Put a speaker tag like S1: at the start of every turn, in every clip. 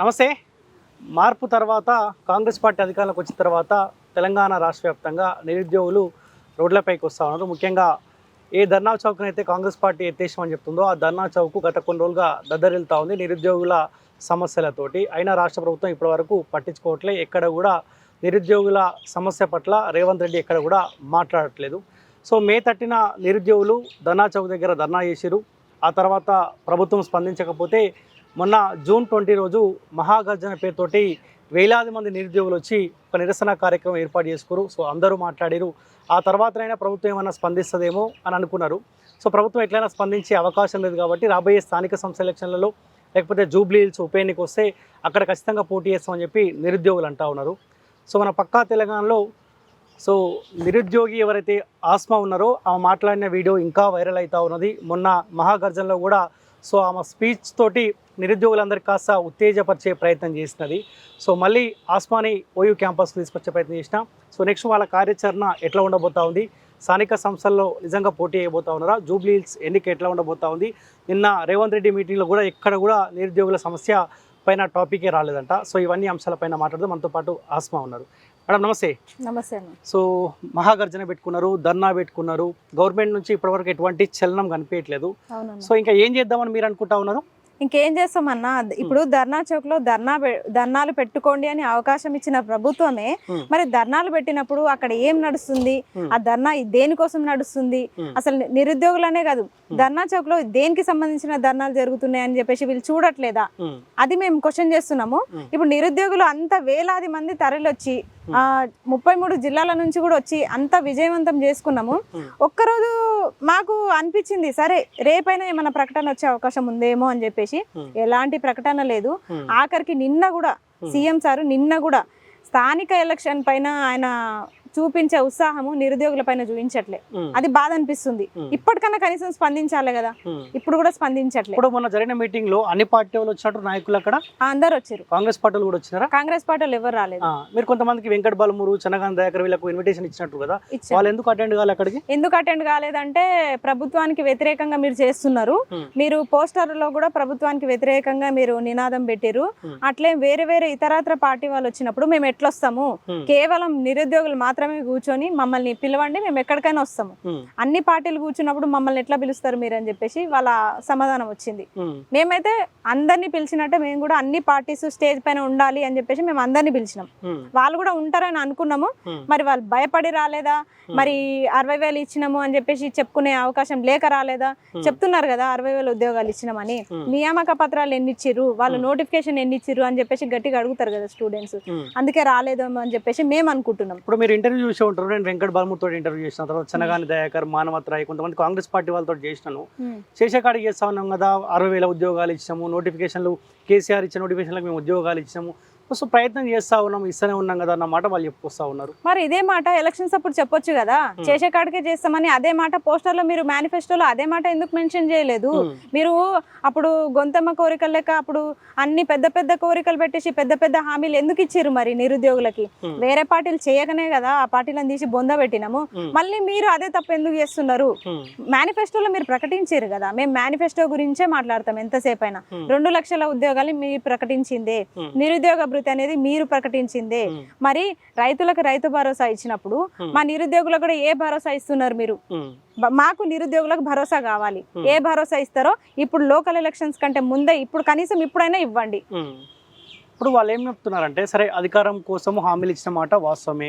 S1: నమస్తే. మార్పు తర్వాత కాంగ్రెస్ పార్టీ అధికారంలోకి వచ్చిన తర్వాత తెలంగాణ రాష్ట్ర వ్యాప్తంగా నిరుద్యోగులు రోడ్లపైకి వస్తూ ఉన్నారు. ముఖ్యంగా ఏ ధర్నా చౌక్ని అయితే కాంగ్రెస్ పార్టీ ఎత్తేసామని చెప్తుందో ఆ ధర్నా చౌక్ గత కొన్ని రోజులుగా దద్దరిల్తా ఉంది నిరుద్యోగుల సమస్యలతోటి. అయినా రాష్ట్ర ప్రభుత్వం ఇప్పటివరకు పట్టించుకోవట్లే. ఎక్కడ కూడా నిరుద్యోగుల సమస్య పట్ల రేవంత్ రెడ్డి ఎక్కడ కూడా మాట్లాడట్లేదు. సో మే తట్టిన నిరుద్యోగులు ధర్నా చౌక్ దగ్గర ధర్నా చేసిరు ఆ తర్వాత ప్రభుత్వం స్పందించకపోతే మొన్న జూన్ ట్వంటీ రోజు మహాగర్జన పేరుతోటి వేలాది మంది నిరుద్యోగులు వచ్చి ఒక నిరసన కార్యక్రమం ఏర్పాటు చేసుకురు. సో అందరూ మాట్లాడారు. ఆ తర్వాతనైనా ప్రభుత్వం ఏమైనా స్పందిస్తుందేమో అని అనుకున్నారు. సో ప్రభుత్వం ఎట్లయినా స్పందించే అవకాశం లేదు కాబట్టి రాబోయే స్థానిక సంస్థ ఎలక్షన్లలో లేకపోతే జూబ్లీ హిల్స్ ఉప ఎన్నిక వస్తే అక్కడ ఖచ్చితంగా పోటీ చేస్తామని చెప్పి నిరుద్యోగులు అంటా ఉన్నారు. సో మన పక్కా తెలంగాణలో సో నిరుద్యోగి ఎవరైతే ఆస్మా ఉన్నారో ఆమె మాట్లాడిన వీడియో ఇంకా వైరల్ అవుతూ ఉన్నది. మొన్న మహాగర్జన్లో కూడా సో ఆమె స్పీచ్ తోటి నిరుద్యోగులందరికీ కాస్త ఉత్తేజపరిచే ప్రయత్నం చేసినది. సో మళ్ళీ ఆస్మాని ఓయూ క్యాంపస్ తీసుకొచ్చే ప్రయత్నం చేసిన సో నెక్స్ట్ వాళ్ళ కార్యాచరణ ఎట్లా ఉండబోతా ఉంది? స్థానిక సంస్థల్లో నిజంగా పోటీ అయిపోతా ఉన్నారా? జూబ్లీ హిల్స్ ఎన్నిక ఎట్లా ఉండబోతా ఉంది? నిన్న రేవంత్ రెడ్డి మీటింగ్లో కూడా ఎక్కడ కూడా నిరుద్యోగుల సమస్య పైన టాపికే రాలేదంట. సో ఇవన్నీ అంశాలపైన మాట్లాడుతూ మనతో పాటు ఆస్మా ఉన్నారు. మేడం నమస్తే.
S2: నమస్తే
S1: సో మహాగర్జన పెట్టుకున్నారు ధర్నా పెట్టుకున్నారు. గవర్నమెంట్ నుంచి ఇప్పటివరకు ఎటువంటి చలనం కనిపించట్లేదు. సో ఇంకా ఏం చేద్దామని మీరు అనుకుంటా ఉన్నారు?
S2: ఇంకేం చేస్తామన్నా? ఇప్పుడు ధర్నా చౌక్లో ధర్నా ధర్నాలు పెట్టుకోండి అని అవకాశం ఇచ్చిన ప్రభుత్వమే. మరి ధర్నాలు పెట్టినప్పుడు అక్కడ ఏం నడుస్తుంది. ఆ ధర్నా దేనికోసం నడుస్తుంది. అసలు నిరుద్యోగులనే కాదు. ధర్నా చౌక్లో దేనికి సంబంధించిన ధర్నాలు జరుగుతున్నాయి అని చెప్పేసి వీళ్ళు చూడట్లేదా? అది మేము క్వశ్చన్ చేస్తున్నాము. ఇప్పుడు నిరుద్యోగులు అంత వేలాది మంది తరలివచ్చి ఆ ముప్పై మూడు జిల్లాల నుంచి కూడా వచ్చి అంత విజయవంతం చేసుకున్నాము. ఒక్కరోజు మాకు అనిపించింది సరే రేపైనా ఏమైనా ప్రకటన వచ్చే అవకాశం ఉందేమో అని చెప్పేసి. ఎలాంటి ప్రకటన లేదు. ఆఖరికి నిన్న కూడా సీఎం సార్ నిన్న కూడా స్థానిక ఎలక్షన్ పైన ఆయన చూపించే ఉత్సాహము నిరుద్యోగుల పైన చూపించట్లే. అది బాధ అనిపిస్తుంది. ఇప్పటికన్నా కనీసం స్పందించాలి కదా. ఇప్పుడు కూడా స్పందించట్లే.
S1: ఇప్పుడు మొన్న జరిగిన మీటింగ్లో అన్ని పార్టీ వాళ్ళు వచ్చినట్టు నాయకులు అక్కడ?
S2: అందరు వచ్చారు.
S1: కాంగ్రెస్ పార్టీలు కూడా వచ్చినారా?
S2: కాంగ్రెస్ పార్టీలు ఎవరు రాలేదు.
S1: మీరు కొంతమందికి వెంకట బాలమూరు చనగాన్ దయాకర్ వీళ్ళకు ఇన్విటేషన్ ఇచ్చినట్టు కదా? వాళ్ళు ఎందుకు అటెండ్ కావాలి అక్కడికి?
S2: ఎందుకు అటెండ్ కాలేదంటే ప్రభుత్వానికి వ్యతిరేకంగా మీరు చేస్తున్నారు. మీరు పోస్టర్లో కూడా ప్రభుత్వానికి వ్యతిరేకంగా మీరు నినాదం పెట్టారు. అట్లే వేరే వేరే ఇతరత్ర పార్టీ వాళ్ళు వచ్చినప్పుడు మేము ఎట్లొస్తాము. కేవలం నిరుద్యోగులు మాత్రమే కూర్చొని మమ్మల్ని పిలవండి మేము ఎక్కడికైనా వస్తాము. అన్ని పార్టీలు కూర్చున్నప్పుడు మమ్మల్ని ఎట్లా పిలుస్తారు మీరు అని చెప్పేసి వాళ్ళ సమాధానం వచ్చింది. మేమైతే అందరినీ పిలిచినట్టే మేము కూడా అన్ని పార్టీస్ స్టేజ్ పైన ఉండాలి అని చెప్పేసి మేము అందరినీ పిలిచినాం. వాళ్ళు కూడా ఉంటారని అనుకున్నాము. మరి వాళ్ళు భయపడి రాలేదా? మరి అరవై వేలు ఇచ్చినాము అని చెప్పేసి చెప్పుకునే అవకాశం లేక రాలేదా. చెప్తున్నారు కదా అరవై వేలు ఉద్యోగాలు ఇచ్చినామని. నియామక పత్రాలు ఎన్ని ఇచ్చిర్రు? వాళ్ళు నోటిఫికేషన్ ఎన్ని ఇచ్చిర్రు అని చెప్పేసి గట్టిగా అడుగుతారు కదా స్టూడెంట్స్. అందుకే రాలేదేమో అని చెప్పేసి మేము అనుకుంటున్నాం.
S1: ఇప్పుడు మీరు ఇంటర్వ్యూ చూసే ఉంటారు. నేను వెంకట బాలమూర్తో ఇంటర్వ్యూ చేసిన తర్వాత చనగాని దయాకర్ మానవత్రాయ్ కొంతమంది కాంగ్రెస్ పార్టీ వాళ్ళతో చేసినాను. చేసే కాడికి చేస్తా ఉన్నాం కదా అరవై వేల ఉద్యోగాలు ఇచ్చాము. నోటిఫికేషన్లు కేసీఆర్ ఇచ్చిన నోటిఫికేషన్లకు మేము ఉద్యోగాలు ఇచ్చాము. సో ప్రయత్నం చేస్తా ఉన్నాం ఇస్తూనే ఉన్నాం కదా అన్న మాట వాళ్ళు చెప్పుకొస్తా ఉన్నారు.
S2: మరి ఇదే మాట ఎలక్షన్స్ అప్పుడు చెప్పొచ్చు కదా? చేసే కాడికే చేస్తామని అదే మాట పోస్టర్లో మీరు మేనిఫెస్టోలో అదే మాట ఎందుకు మెన్షన్ చేయలేదు? మీరు అప్పుడు గొంతమ్మ కోరికలు లెక్క అప్పుడు అన్ని పెద్ద పెద్ద కోరికలు పెట్టేసి పెద్ద పెద్ద హామీలు ఎందుకు ఇచ్చారు మరి నిరుద్యోగులకి. వేరే పార్టీలు చేయకనే కదా ఆ పార్టీలను తీసి బొంద పెట్టినాము. మళ్ళీ మీరు అదే తప్పు ఎందుకు చేస్తున్నారు? మేనిఫెస్టోలో మీరు ప్రకటించారు కదా మేము మేనిఫెస్టో గురించే మాట్లాడతాం ఎంతసేపు అయినా. రెండు లక్షల ఉద్యోగాలు మీరు ప్రకటించిందే. నిరుద్యోగ భృతి అనేది మీరు ప్రకటించిందే మరి రైతులకు రైతు భరోసా ఇచ్చినప్పుడు. మా నిరుద్యోగులకు కూడా ఏ భరోసా ఇస్తున్నారు మీరు మాకు నిరుద్యోగులకు భరోసా కావాలి. ఏ భరోసా ఇస్తారో ఇప్పుడు లోకల్ ఎలక్షన్స్ కంటే ముందే ఇప్పుడు కనీసం ఇప్పుడైనా ఇవ్వండి.
S1: ఇప్పుడు వాళ్ళు ఏం చెప్తున్నారంటే సరే అధికారం కోసం హామీలు ఇచ్చిన మాట వాస్తవమే.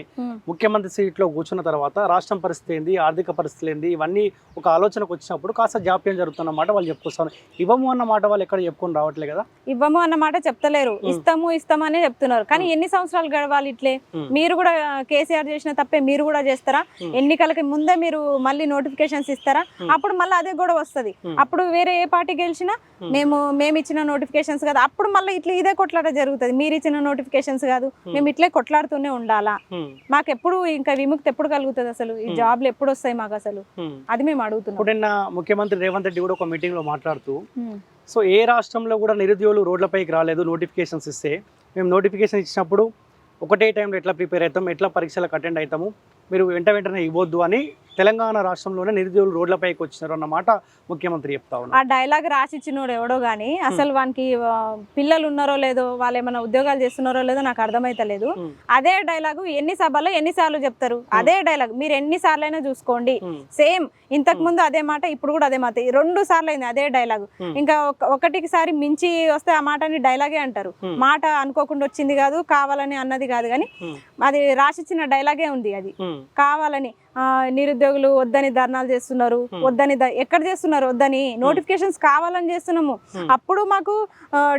S1: ముఖ్యమంత్రి సీట్లో కూర్చున్న తర్వాత రాష్ట్రం పరిస్థితి ఏంది ఆర్థిక పరిస్థితులు ఏంది ఇవన్నీ ఒక ఆలోచనకు వచ్చినప్పుడు కాస్త జాప్యం జరుగుతున్న మాట వాళ్ళు చెప్పుకొస్తాను ఇవ్వము అన్న మాట వాళ్ళు ఎక్కడ చెప్పుకొని రావట్లే కదా?
S2: ఇవ్వము అన్నమాట చెప్తలేరు.
S1: Hmm.
S2: ఇస్తాము ఇస్తామనే చెప్తున్నారు. కానీ ఎన్ని సంవత్సరాలు గడవాలి ఇట్లే. మీరు కూడా కేసీఆర్ చేసిన తప్పే మీరు కూడా చేస్తారా. ఎన్నికలకి ముందే మీరు మళ్ళీ నోటిఫికేషన్స్ ఇస్తారా. అప్పుడు మళ్ళీ అదే కూడా వస్తది. అప్పుడు వేరే ఏ పార్టీ గెలిచినా. మేము మేము ఇచ్చిన నోటిఫికేషన్స్ కదా. అప్పుడు మళ్ళీ ఇట్లా ఇదే కొట్లాట జరుగుతుంది. మీరు ఇచ్చిన నోటిఫికేషన్స్ కాదు.
S1: Hmm.
S2: మేము ఇట్లే కొట్లాడుతూనే ఉండాలా?
S1: ఉమ్,
S2: మాకు ఎప్పుడు ఇంకా విముక్తి ఎప్పుడు కలుగుతుంది అసలు? ఈ
S1: Hmm.
S2: జాబ్లు ఎప్పుడు వస్తాయి మాకు అసలు. అది మేము అడుగుతున్నాం.
S1: ముఖ్యమంత్రి రేవంత్ రెడ్డి కూడా ఒక మీటింగ్లో మాట్లాడుతూ
S2: Hmm.
S1: సో ఏ రాష్ట్రంలో కూడా నిరుద్యోగులు రోడ్లపైకి రాలేదు నోటిఫికేషన్స్ ఇస్తే? మేము నోటిఫికేషన్ ఇచ్చినప్పుడు ఒకటే టైంలో ఎట్లా ప్రిపేర్ అవుతాం? ఎట్లా పరీక్షలకు అటెండ్ అవుతాము? మీరు వెంట వెంటనే ఇవ్వద్దు అని తెలంగాణ రాష్ట్రంలోనే నిరుద్యోగులు రోడ్లపైకి వచ్చినారు అన్నమాట ముఖ్యమంత్రి చెప్తా
S2: ఆ
S1: ఉన్నారు
S2: డైలాగ్ రాసిచ్చినోడు ఎవడో గానీ అసలు వానికి ఆ, పిల్లలు ఉన్నారో లేదో వాళ్ళు ఏమైనా ఉద్యోగాలు చేస్తున్నారో లేదో నాకు అర్థమైతలేదు. అదే డైలాగు ఎన్ని సభల్లో ఎన్నిసార్లు చెప్తారు? అదే డైలాగ్ మీరు ఎన్ని సార్లు అయినా చూసుకోండి సేమ్ ఇంతకు ముందు అదే మాట ఇప్పుడు కూడా అదే మాట రెండు సార్లు అయింది అదే డైలాగ్. ఇంకా ఒక- ఒకటికి సారి మించి వస్తే ఆ మాటని డైలాగే అంటారు. మాట అనుకోకుండా వచ్చింది కాదు కావాలని అన్నది కాదు కానీ. అది రాసిచ్చిన డైలాగే ఉంది అది. కావాలని నిరుద్యోగులు వద్దని ధర్నాలు చేస్తున్నారు వద్దని ఎక్కడ చేస్తున్నారు వద్దని నోటిఫికేషన్స్ కావాలని చేస్తున్నాము. అప్పుడు మాకు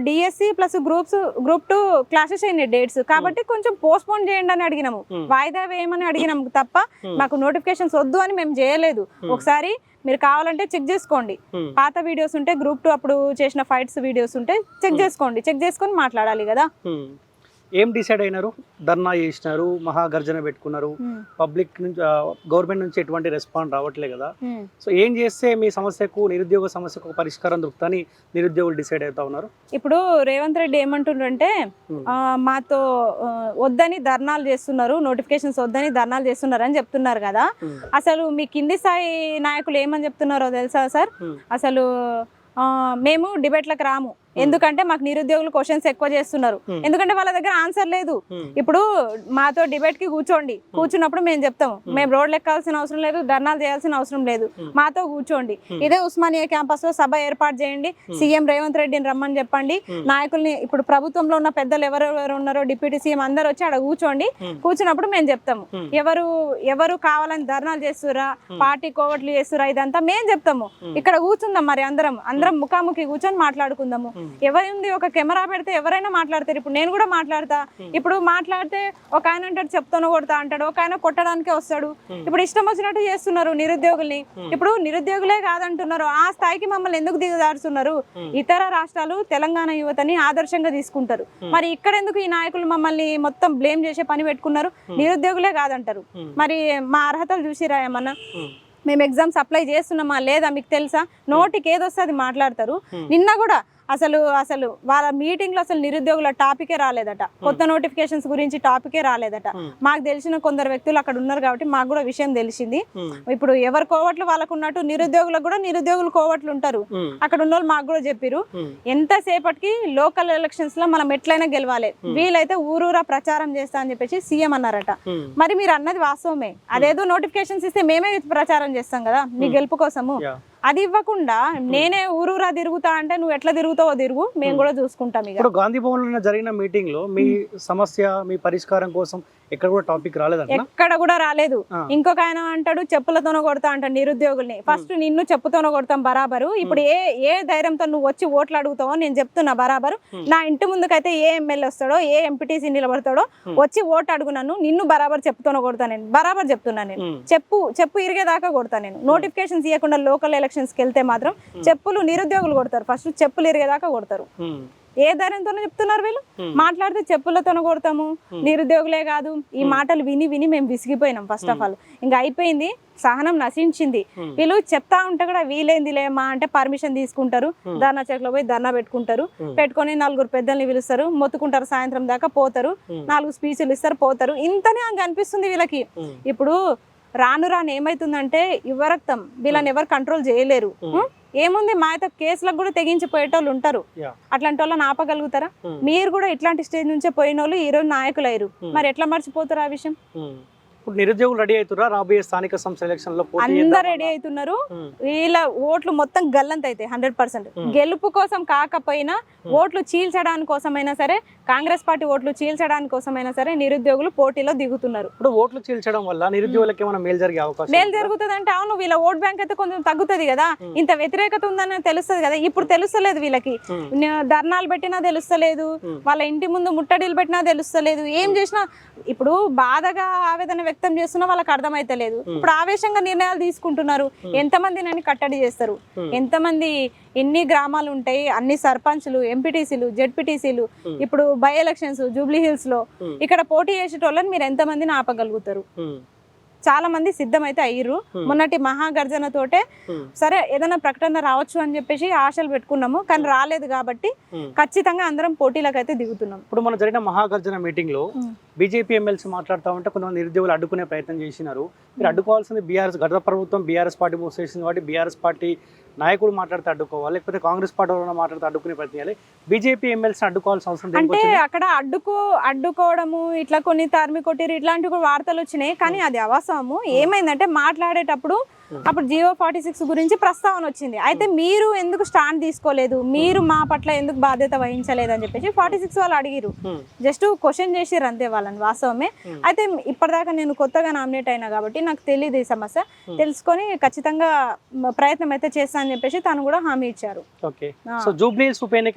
S2: DSC plus groups group two classes అయినాయి డేట్స్ కాబట్టి కొంచెం పోస్ట్ పోన్ చేయండి అని అడిగినాము. వాయిదా వేయమని అడిగినాము తప్ప. మాకు నోటిఫికేషన్స్ వద్దు అని మేము చేయలేదు. ఒకసారి మీరు కావాలంటే చెక్ చేసుకోండి. పాత వీడియోస్ ఉంటే గ్రూప్ టూ అప్పుడు చేసిన ఫైట్స్ వీడియోస్ ఉంటే చెక్ చేసుకోండి. చెక్ చేసుకొని మాట్లాడాలి కదా.
S1: ఏం డిసైడ్ అయినారు? ధర్నా చేసినారు మహాగర్జన పెట్టుకున్నారు. పబ్లిక్ నుంచి గవర్నమెంట్ నుంచి ఎటువంటి రెస్పాండ్ రావట్లే కదా. సో ఏం చేస్తే మీ సమస్యకు నిరుద్యోగ సమస్యకు ఒక పరిష్కారం దొరుకుతుందని నిరుద్యోగులు డిసైడ్ అవుతా ఉన్నారు?
S2: ఇప్పుడు రేవంత్ రెడ్డి ఏమంటుండ్రంటే. ఆ, మాతో వద్దని ధర్నాలు చేస్తున్నారు నోటిఫికేషన్స్ వద్దని ధర్నాలు చేస్తున్నారు అని చెప్తున్నారు కదా. అసలు మీ కింది స్థాయి నాయకులు ఏమని చెప్తున్నారో తెలుసా సార్? అసలు మేము డిబేట్లకు రాము. ఎందుకంటే మాకు నిరుద్యోగులు క్వశ్చన్స్ ఎక్కువ చేస్తున్నారు.
S1: Hmm.
S2: ఎందుకంటే వాళ్ళ దగ్గర ఆన్సర్ లేదు.
S1: ఉమ్,
S2: ఇప్పుడు మాతో డిబేట్కి కూర్చోండి. కూర్చున్నప్పుడు మేము చెప్తాం మేము రోడ్లు ఎక్కాల్సిన అవసరం లేదు ధర్నాలు చేయాల్సిన అవసరం లేదు.
S1: Hmm.
S2: మాతో కూర్చోండి. ఇదే ఉస్మానియా క్యాంపస్లో సభ ఏర్పాటు చేయండి. సీఎం రేవంత్ రెడ్డిని రమ్మని చెప్పండి.
S1: Hmm.
S2: నాయకుల్ని ఇప్పుడు ప్రభుత్వంలో ఉన్న పెద్దలు ఎవరెవరు ఉన్నారో డిప్యూటీ సీఎం అందరు వచ్చి అక్కడ కూర్చోండి.
S1: Hmm.
S2: కూర్చున్నప్పుడు మేము చెప్తాము.
S1: Hmm.
S2: ఎవరు ఎవరు కావాలని ధర్నాలు చేస్తురా పార్టీ కోవట్లు చేస్తురా ఇదంతా మేము చెప్తాము.
S1: Hmm.
S2: ఇక్కడ కూర్చుందాం మరి అందరం. అందరం ముఖాముఖి కూర్చొని మాట్లాడుకుందాము.
S1: Hmm.
S2: ఎవరింది ఒక కెమెరా పెడితే ఎవరైనా మాట్లాడతారు. ఇప్పుడు నేను కూడా మాట్లాడతా. ఇప్పుడు మాట్లాడితే ఒక ఆయన అంటాడు చెప్తాను కొడతా అంటాడు. ఒక ఆయన కొట్టడానికే వస్తాడు. ఇప్పుడు ఇష్టం వచ్చినట్టు చేస్తున్నారు నిరుద్యోగుల్ని. ఇప్పుడు నిరుద్యోగులే కాదంటున్నారు. ఆ స్థాయికి మమ్మల్ని ఎందుకు దిగజారుతున్నారు ఇతర రాష్ట్రాలు తెలంగాణ యువతని ఆదర్శంగా తీసుకుంటారు. మరి ఇక్కడ ఎందుకు ఈ నాయకులు మమ్మల్ని మొత్తం బ్లేమ్ చేసే పని పెట్టుకున్నారు? నిరుద్యోగులే కాదంటారు. మరి మా అర్హతలు చూసిరా ఏమన్నా? మేము. ఎగ్జామ్స్ అప్లై చేస్తున్నామా లేదా మీకు తెలుసా? నోటికి ఏదొస్తే అది మాట్లాడతారు. నిన్న కూడా అసలు అసలు వాళ్ళ మీటింగ్లో అసలు నిరుద్యోగుల టాపికే రాలేదట. కొత్త నోటిఫికేషన్స్ గురించి టాపికే రాలేదట. మాకు తెలిసిన కొందరు వ్యక్తులు అక్కడ ఉన్నారు కాబట్టి మాకు కూడా విషయం తెలిసింది. ఇప్పుడు ఎవరి కోవట్లు వాళ్ళకు ఉన్నట్టు నిరుద్యోగులకు కూడా నిరుద్యోగులు కోవట్లు ఉంటారు. అక్కడ ఉన్న వాళ్ళు మాకు కూడా చెప్పారు ఎంతసేపటికి లోకల్ ఎలక్షన్స్లో మనం ఎట్లయినా గెలవాలి. వీలైతే ఊరూరా ప్రచారం చేస్తా అని చెప్పేసి సీఎం అన్నారట. మరి మీరు అన్నది వాస్తవమే. అదేదో నోటిఫికేషన్స్ ఇస్తే మేమే ప్రచారం చేస్తాం కదా. మీ గెలుపు కోసము. అది ఇవ్వకుండా నేనే ఊరూరా తిరుగుతా అంటే నువ్వు ఎట్లా తిరుగుతావో తిరుగు. మేము కూడా చూసుకుంటాం ఇక.
S1: ఇప్పుడు గాంధీ భవన్లో జరిగిన మీటింగ్లో మీ సమస్య మీ పరిష్కారం కోసం ఎక్కడ కూడా టాపిక్ రాలేదన్న?
S2: ఎక్కడ కూడా రాలేదు. ఇంకొక ఆయన అంటాడు చెప్పులతోనో కొడతా అంటాడు నిరుద్యోగుల్ని. ఫస్ట్ నిన్ను చెప్పుతోనో కొడతాం బరాబరు. ఇప్పుడు ఏ ఏ ధైర్యంతో నువ్వు వచ్చి ఓట్లు అడుగుతావో నేను చెప్తున్నా బరాబరు. నా ఇంటి ముందుకైతే ఏ ఎమ్మెల్యే వస్తాడో ఏ ఎంపీటీసీ నిలబడతాడో వచ్చి ఓటు అడుగు నన్ను బరాబర్ చెప్పుతోనో కొడతా నేను. బరాబర్ చెప్తున్నా నేను. చెప్పు చెప్పు ఇరిగేదాకా కొడతా నేను. నోటిఫికేషన్స్ ఇవ్వకుండా లోకల్ ఎలక్షన్స్కి వెళ్తే మాత్రం చెప్పులు నిరుద్యోగులు కొడతారు. ఫస్ట్ చెప్పులు ఇరిగేదాకా కొడతారు. ఏ ధైర్యంతోనే చెప్తున్నారు వీళ్ళు. మాట్లాడితే చెప్పులతోనే కొడతాము. నిరుద్యోగులే కాదు. ఈ మాటలు విని విని మేము విసిగిపోయినాం ఫస్ట్ ఆఫ్ ఆల్ ఇంకా అయిపోయింది. సహనం నశించింది. వీళ్ళు చెప్తా ఉంటే కూడా వీలైందిలే మా అంటే పర్మిషన్ తీసుకుంటారు. ధర్నా చెట్లో పోయి ధర్నా పెట్టుకుంటారు. పెట్టుకొని నలుగురు పెద్దల్ని పిలుస్తారు. మొత్తుకుంటారు. సాయంత్రం దాకా పోతారు. నాలుగు స్పీచ్లు ఇస్తారు. పోతారు. ఇంతనే అనిపిస్తుంది వీళ్ళకి. ఇప్పుడు రాను రాను ఏమైతుందంటే యువరక్తం వీళ్ళని ఎవరు కంట్రోల్ చేయలేరు? ఏముంది మా అయితే కేసులకు కూడా తెగించిపోయేటోళ్ళు ఉంటారు
S1: యా.
S2: అట్లాంటి వాళ్ళని ఆపగలుగుతారా. మీరు కూడా ఇట్లాంటి స్టేజ్ నుంచే పోయిన వాళ్ళు ఈ రోజు నాయకులు అయ్యారు. మరి ఎట్లా మర్చిపోతారు ఆ విషయం.
S1: ఇప్పుడు నిరుద్యోగులు రెడీ అవుతురా రాబోయే స్థానిక సంస్థ ఎలక్షన్లో
S2: అందరు? రెడీ అవుతున్నారు. వీళ్ళ ఓట్లు మొత్తం గల్లంత అయితే హండ్రెడ్ పర్సెంట్. గెలుపు కోసం కాకపోయినా ఓట్లు చీల్చడానికి కోసమైనా సరే కాంగ్రెస్ పార్టీ ఓట్లు చీల్చడానికి కోసమైనా సరే నిరుద్యోగులు పోటీలో దిగుతున్నారు.
S1: ఇప్పుడు ఓట్లు చీల్చడం వల్ల నిరుద్యోగులకి ఏమైనా మేలు జరిగే అవకాశం
S2: మేలు? జరుగుతుంది అంటే అవును వీళ్ళ ఓట్ బ్యాంక్ అయితే కొంచెం తగ్గుతుంది కదా. ఇంత వ్యతిరేకత ఉందని తెలుస్తుంది కదా. ఇప్పుడు తెలుస్తలేదు వీళ్ళకి. ధర్నాలు పెట్టినా తెలుస్తలేదు. వాళ్ళ ఇంటి ముందు ముట్టడిలు పెట్టినా తెలుస్తలేదు. ఏం చేసినా ఇప్పుడు బాధగా ఆవేదన వ్యక్తం చేస్తున్నా వాళ్ళకి అర్థమైతలేదు ఇప్పుడు ఆవేశంగా నిర్ణయాలు తీసుకుంటున్నారు ఎంతమంది నన్ను కట్టడి చేస్తారు
S1: Hmm.
S2: ఎంతమంది ఎన్ని గ్రామాలు ఉంటాయి అన్ని సర్పంచ్లు ఎంపీటీసీలు జెడ్పీటీసీలు
S1: Hmm.
S2: ఇప్పుడు బై ఎలక్షన్స్ జూబ్లీ హిల్స్లో
S1: Hmm.
S2: ఇక్కడ పోటీ చేసేటోళ్ళని మీరు ఎంతమందిని ఆపగలుగుతారు. చాలా మంది సిద్ధమైతే అయ్యారు. మొన్నటి మహాగర్జన తోటే. సరే ఏదైనా ప్రకటన రావచ్చు అని చెప్పేసి ఆశలు పెట్టుకున్నాము కానీ రాలేదు కాబట్టి. ఖచ్చితంగా అందరం పోటీలకు అయితే దిగుతున్నాం
S1: ఇప్పుడు మన జరిగిన మహాగర్జన
S2: మీటింగ్లో.
S1: బీజేపీ ఎమ్మెల్సీ మాట్లాడుతూ ఉంటే కొంతమంది నిరుద్యోగులు అడ్డుకునే ప్రయత్నం చేసినారు మీరు అడ్డుకోవాల్సింది బీఆర్ఎస్ గత ప్రభుత్వం బీఆర్ఎస్ పార్టీ మూసేసింది కాబట్టి బీఆర్ఎస్ పార్టీ నాయకుడు మాట్లాడితే అడ్డుకోవాలి లేకపోతే కాంగ్రెస్ పార్టీ వాళ్ళు మాట్లాడితే అడ్డుకునే ప్రయత్నం చేయాలి. బీజేపీ ఎమ్మెల్సీ అడ్డుకోవాల్సిన అవసరం
S2: అంటే? అక్కడ అడ్డుకో అడ్డుకోవడము ఇట్లా కొన్ని తరిమి కొట్టిరు ఇట్లాంటి కూడా వార్తలు వచ్చినాయి. కానీ అది అవసరము ఏమైందంటే మాట్లాడేటప్పుడు అప్పుడు జియో ఫార్టీ సిక్స్ గురించి ప్రస్తావన వచ్చింది. అయితే మీరు ఎందుకు స్టాండ్ తీసుకోలేదు? మీరు మా పట్ల ఎందుకు బాధ్యత వహించలేదు అని చెప్పేసి ఫార్టీ సిక్స్ వాళ్ళు అడిగిరు
S1: Hmm.
S2: జస్ట్ క్వశ్చన్ చేసిర్రు అంతే వాళ్ళని వాస్తవమే.
S1: Hmm.
S2: అయితే ఇప్పటిదాకా నేను కొత్తగా నామినేట్ అయినా కాబట్టి నాకు తెలియదు ఈ సమస్య.
S1: Hmm.
S2: తెలుసుకొని ఖచ్చితంగా ప్రయత్నం అయితే చేస్తా అని చెప్పేసి తను కూడా హామీ ఇచ్చారు.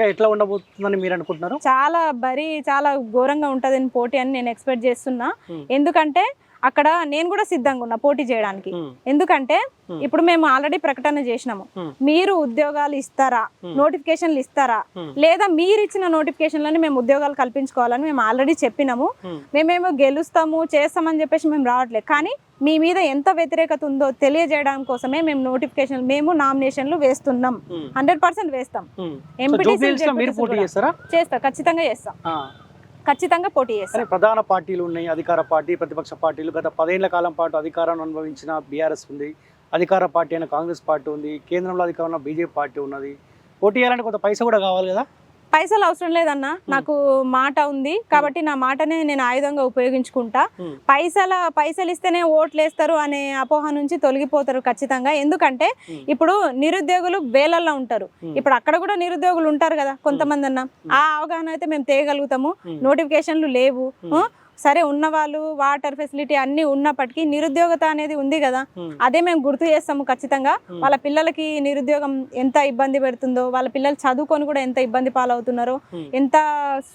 S1: ఎట్లా ఉండబోతుందని మీరు అనుకుంటున్నారు?
S2: చాలా బరీ చాలా ఘోరంగా ఉంటదని పోటీ అని నేను ఎక్స్పెక్ట్ చేస్తున్నా. ఎందుకంటే అక్కడ నేను కూడా సిద్ధంగా ఉన్నా పోటీ చేయడానికి. ఎందుకంటే. ఇప్పుడు మేము ఆల్రెడీ ప్రకటన చేసినాము. మీరు ఉద్యోగాలు ఇస్తారా. నోటిఫికేషన్లు ఇస్తారా. లేదా మీరు ఇచ్చిన నోటిఫికేషన్లని మేము ఉద్యోగాలు కల్పించుకోవాలని మేము ఆల్రెడీ చెప్పినాము. మేమేమో గెలుస్తాము చేస్తామని చెప్పేసి మేము రావట్లేదు కానీ మీ మీద ఎంత వ్యతిరేకత ఉందో తెలియజేయడం కోసమే మేము నోటిఫికేషన్ మేము నామినేషన్లు వేస్తున్నాం. హండ్రెడ్ పర్సెంట్ వేస్తాం ఎంపీటీసీ
S1: చేస్తారా
S2: చేస్తా ఖచ్చితంగా చేస్తాం. ఖచ్చితంగా పోటీ
S1: చేస్తారు. ప్రధాన పార్టీలు ఉన్నాయి అధికార పార్టీ ప్రతిపక్ష పార్టీలు. గత పదేళ్ళ కాలం పాటు అధికారాన్ని అనుభవించిన బీఆర్ఎస్ ఉంది అధికార పార్టీ అయిన కాంగ్రెస్ పార్టీ ఉంది కేంద్రంలో అధికారంలో బీజేపీ పార్టీ ఉన్నది. పోటీ చేయాలంటే కొంత పైసా కూడా కావాలి కదా?
S2: పైసలు అవసరం లేదన్న నాకు మాట ఉంది. కాబట్టి నా మాటనే నేను ఆయుధంగా ఉపయోగించుకుంటా. పైసల పైసలు ఇస్తేనే ఓట్లు వేస్తారు అనే అపోహ నుంచి తొలగిపోతారు ఖచ్చితంగా. ఎందుకంటే. ఇప్పుడు నిరుద్యోగులు వేలల్లో ఉంటారు. ఇప్పుడు అక్కడ కూడా నిరుద్యోగులు ఉంటారు కదా కొంతమంది అన్న ఆ అవగాహన అయితే మేము తేయగలుగుతాము. నోటిఫికేషన్లు లేవు. సరే ఉన్నవాళ్ళు వాటర్ ఫెసిలిటీ అన్ని ఉన్నప్పటికీ నిరుద్యోగత అనేది ఉంది కదా. అదే మేము గుర్తు చేస్తాము ఖచ్చితంగా. వాళ్ళ పిల్లలకి నిరుద్యోగం ఎంత ఇబ్బంది పెడుతుందో వాళ్ళ పిల్లలు చదువుకొని కూడా ఎంత ఇబ్బంది పాలవుతున్నారో. ఎంత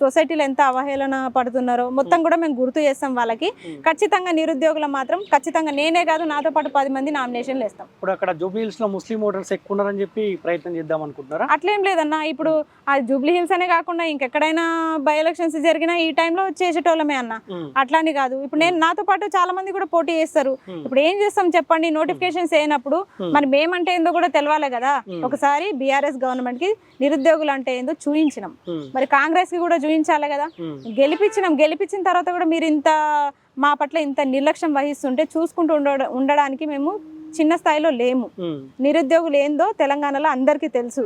S2: సొసైటీలో ఎంత అవహేళన పడుతున్నారో మొత్తం కూడా మేము గుర్తు చేస్తాం వాళ్ళకి. ఖచ్చితంగా నిరుద్యోగులు మాత్రం ఖచ్చితంగా నేనే కాదు నాతో పాటు పది మంది నామినేషన్లు వేస్తాం
S1: ఇప్పుడు అక్కడ జూబ్లీహిల్స్లో ముస్లిం ఓటర్స్ ఎక్కువ ఉన్నారని చెప్పి ప్రయత్నం చేద్దాం అనుకుంటున్నారా
S2: అట్లేం లేదన్న ఇప్పుడు ఆ జూబ్లీ హిల్స్ అనే కాకుండా ఇంకెక్కడైనా బై ఎలక్షన్స్ జరిగినా ఈ టైంలో చేసేటోళ్ళమే అన్న. అట్లాని కాదు ఇప్పుడు నేను నాతో పాటు చాలా మంది కూడా పోటీ చేస్తారు. ఇప్పుడు ఏం చేస్తాం చెప్పండి నోటిఫికేషన్స్ అయినప్పుడు. మరి మేమంటే ఏందో కూడా తెలవాలి కదా. ఒకసారి బీఆర్ఎస్ గవర్నమెంట్కి నిరుద్యోగులు అంటే ఏందో చూయించినాం. మరి కాంగ్రెస్కి కూడా చూయించాలి కదా. గెలిపించినాం గెలిపించిన తర్వాత కూడా మీరు ఇంత మా పట్ల ఇంత నిర్లక్ష్యం వహిస్తుంటే చూసుకుంటూ ఉండ ఉండడానికి మేము చిన్న స్థాయిలో లేము. నిరుద్యోగులు ఏందో తెలంగాణలో అందరికీ తెలుసు.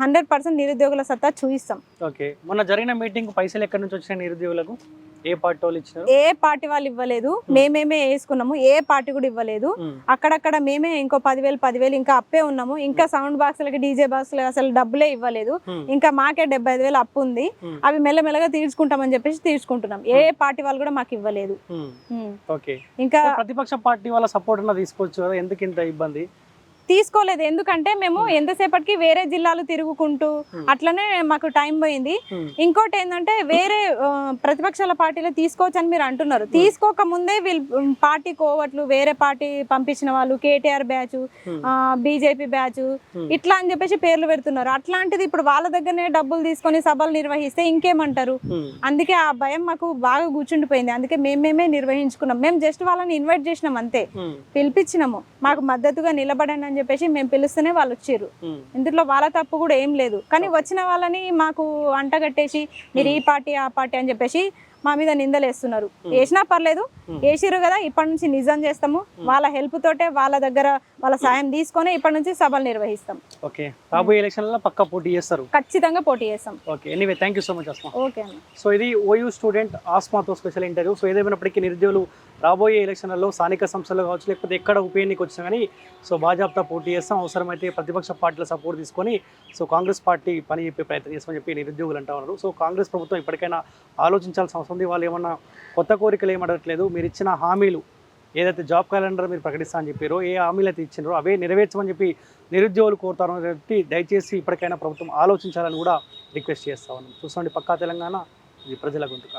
S2: హండ్రెడ్ పర్సెంట్ నిరుద్యోగుల సత్తా చూయిస్తాం
S1: ఓకే మొన్న జరిగిన మీటింగ్ పైసలు ఎక్కడి నుంచి వచ్చినాయి నిరుద్యోగులకు ఏ పార్టీ వాళ్ళు ఇచ్చినారు?
S2: ఏ పార్టీ వాళ్ళు ఇవ్వలేదు. మేమేమే వేసుకున్నాము. ఏ పార్టీ కూడా ఇవ్వలేదు.
S1: Hmm.
S2: అక్కడక్కడ మేమే ఇంకో పదివేలు పదివేలు ఇంకా అప్పే ఉన్నాము. ఇంకా సౌండ్ బాక్స్లకి డీజే బాక్స్లకి అసలు డబ్బులే ఇవ్వలేదు.
S1: Hmm.
S2: ఇంకా మాకే డెబ్బై ఐదు వేలు అప్పు ఉంది.
S1: Hmm.
S2: అవి మెల్లమెల్లగా తీర్చుకుంటామని చెప్పేసి తీర్చుకుంటున్నాం. ఏ పార్టీ వాళ్ళు కూడా మాకు ఇవ్వలేదు.
S1: Hmm.
S2: ఇంకా
S1: ప్రతిపక్ష పార్టీ వాళ్ళ సపోర్ట్ తీసుకోవచ్చు కదా. ఎందుకు ఇంత ఇబ్బంది?
S2: తీసుకోలేదు ఎందుకంటే మేము ఎంతసేపటికి వేరే జిల్లాలు తిరుగుకుంటూ
S1: Hmm.
S2: అట్లనే మాకు టైం పోయింది
S1: Hmm.
S2: ఇంకోటి ఏంటంటే వేరే ప్రతిపక్షాల పార్టీలో తీసుకోవచ్చు అని మీరు అంటున్నారు తీసుకోక ముందే వీళ్ళు పార్టీ కోవట్లు వేరే పార్టీ పంపించిన వాళ్ళు KTR batch
S1: Hmm.
S2: BJP batch
S1: Hmm.
S2: ఇట్లా అని చెప్పేసి పేర్లు పెడుతున్నారు అట్లాంటిది ఇప్పుడు వాళ్ళ దగ్గరనే డబ్బులు తీసుకొని సభలు నిర్వహిస్తే ఇంకేమంటారు
S1: Hmm.
S2: అందుకే ఆ భయం మాకు బాగా కూర్చుండిపోయింది అందుకే మేము మేమే నిర్వహించుకున్నాం మేము జస్ట్ వాళ్ళని ఇన్వైట్ చేసినాం అంతే
S1: Hmm.
S2: పిలిపించినాము మాకు మద్దతుగా నిలబడండి అని చెప్పేసి మేము పిలుస్తూనే వాళ్ళు వచ్చారు. ఇందులో వాళ్ళ తప్పు కూడా ఏం లేదు. కానీ వచ్చిన వాళ్ళని మాకు అంటగట్టేసి మీరు ఈ పార్టీ ఆ పార్టీ అని చెప్పేసి మా మీద నిందలేస్తున్నారు. వేసినా పర్లేదు. వేసిరు కదా ఇప్పటి నుంచి నిజం చేస్తాము. వాళ్ళ హెల్ప్ తోటే వాళ్ళ దగ్గర వాళ్ళ సాయం తీసుకొని ఇప్పటి నుంచి సభలు నిర్వహిస్తాం.
S1: ఓకే. రాబోయే ఎలక్షన్లలో పక్కా పోటీ చేస్తారు.
S2: ఖచ్చితంగా పోటీ చేస్తాం.
S1: Okay. Anyway thank you so much Asma.
S2: Okay
S1: so ఇది ఓయూ స్టూడెంట్ ఆస్మాతో స్పెషల్ ఇంటర్వ్యూ. సో ఏదేమైనప్పటికీ నిరుద్యోగులు రాబోయే ఎలక్షన్లలో స్థానిక సంస్థలు కావచ్చు లేకపోతే ఎక్కడ ఉప ఎన్నిక వచ్చినా కానీ సో బాజాబ్తా పోటీ చేస్తాం. అవసరమైతే ప్రతిపక్ష పార్టీల సపోర్ట్ తీసుకొని సో కాంగ్రెస్ పార్టీ పని చెప్పే ప్రయత్నం చేస్తామని చెప్పి నిరుద్యోగులు అంటా ఉన్నారు. సో కాంగ్రెస్ ప్రభుత్వం ఇప్పటికైనా ఆలోచించాల్సిన ఉంది వాళ్ళు ఏమన్నా కొత్త కోరికలు ఏమడట్లేదు. మీరు ఇచ్చిన హామీలు ఏదైతే జాబ్ క్యాలెండర్ మీరు ప్రకటిస్తా అని చెప్పారో ఏ హామీలు అయితే ఇచ్చినారో అవే నెరవేర్చమని చెప్పి నిరుద్యోగులు కోరుతారని చెప్పి దయచేసి ఇప్పటికైనా ప్రభుత్వం ఆలోచించాలని కూడా రిక్వెస్ట్ చేస్తా ఉన్నాం. చూసుకోండి పక్కా తెలంగాణ. ఇది ప్రజల గొంతుక.